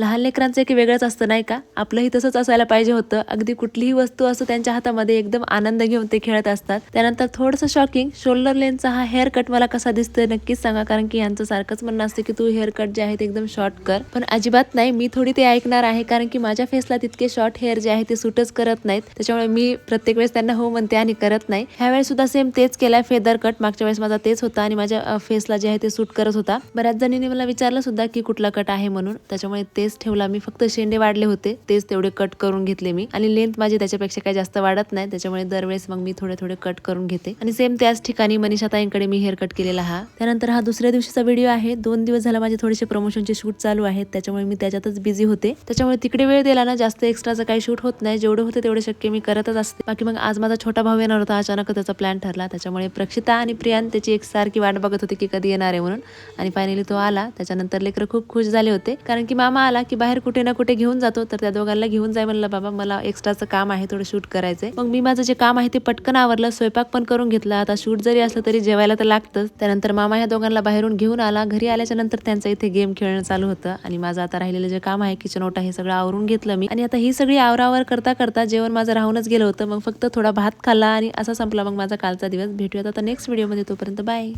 लहान लेकरांचं एक वेगळंच असतं नाही का? आपलंही तसंच असायला पाहिजे होतं. अगदी कुठलीही वस्तू असो त्यांच्या हातामध्ये एकदम आनंद घेऊन ते खेळत असतात. त्यानंतर थोडंसं शॉकिंग शोल्डर लेनचा हा हेअर कट मला कसा दिसतोय नक्कीच सांगा कारण की यांचं सारखंच म्हणणं असतं की तू हेअर कट जे आहे ते एकदम शॉर्ट कर. पण अजिबात नाही मी थोडी ते ऐकणार आहे कारण की माझ्या फेसला तितके शॉर्ट हेअर जे आहे ते सूटच करत नाहीत. त्याच्यामुळे मी प्रत्येक वेळेस त्यांना हो म्हणते आणि करत नाही. ह्यावेळेस सुद्धा सेम तेच केलाय फेदर कट मागच्या वेळेस माझा तेच होता आणि माझ्या फेसला जे आहे ते सूट करत होता. बऱ्याच जणींनी मला विचारलं सुद्धा की कुठला कट आहे म्हणून. त्याच्यामुळे तेच ठेवला. मी फक्त शेंडे वाढले होते. तेच तेवढे कट करून घेतले मी. आणि लेंथ माझी त्याच्यापेक्षा काही जास्त वाढत नाही. त्याच्यामुळे दरवेळेस मग मी थोडे थोडे कट करून घेते. आणि सेम त्याच ठिकाणी मनीषा ताईंकडे मी हेअर कट केलेला हा. त्यानंतर हा दुसऱ्या दिवशीचा व्हिडिओ आहे. दोन दिवस झाला माझे थोडेसे प्रमोशनचे शूट चालू आहेत. त्याच्यामुळे मी त्याच्यातच बिझी होते. त्याच्यामुळे तिकडे वेळ दिला ना जास्त एक्स्ट्राचं काही शूट होत नाही. जेवढे होते तेवढे शक्य मी करतच असते. बाकी मग आज माझा छोटा भाऊ येणार होता. अचानक त्याचा प्लॅन ठरला. त्याच्यामुळे प्रक्षिता आणि प्रियान त्याची एक सारखी वाट बघत होती की कधी येणार आहे म्हणून. आणि फायनली तो आला. त्याच्यानंतर लेकरं खूप खुश झाले होते. कारण की मामा आला की बाहेर कुठे ना कुठे घेऊन जातो तर त्या दोघांना घेऊन जाय म्हणलं बाबा मला एक्स्ट्राचं काम आहे थोडं शूट करायचंय. मग मी माझं जे काम आहे ते पटकन आवरलं स्वयंपाक पण करून घेतला. आता शूट जरी असलं तरी जेवायला तर लागतंच. त्यानंतर मामा ह्या दोघांना बाहेरून घेऊन आला. घरी आल्याच्यानंतर त्यांचं इथे गेम खेळणं चालू होतं आणि माझं आता राहिलेलं जे काम आहे किचन ओटा हे सगळं आवरून घेतलं मी. आणि आता ही सगळी आवरावर करता करता जेवण माझं राहूनच गेलं होतं. मग फक्त थोडा भात खाल्ला आणि असा संपला. मग माझा कालचा दिवस. भेटूयात आता नेक्स्ट व्हिडिओमध्ये तोपर्यंत बाय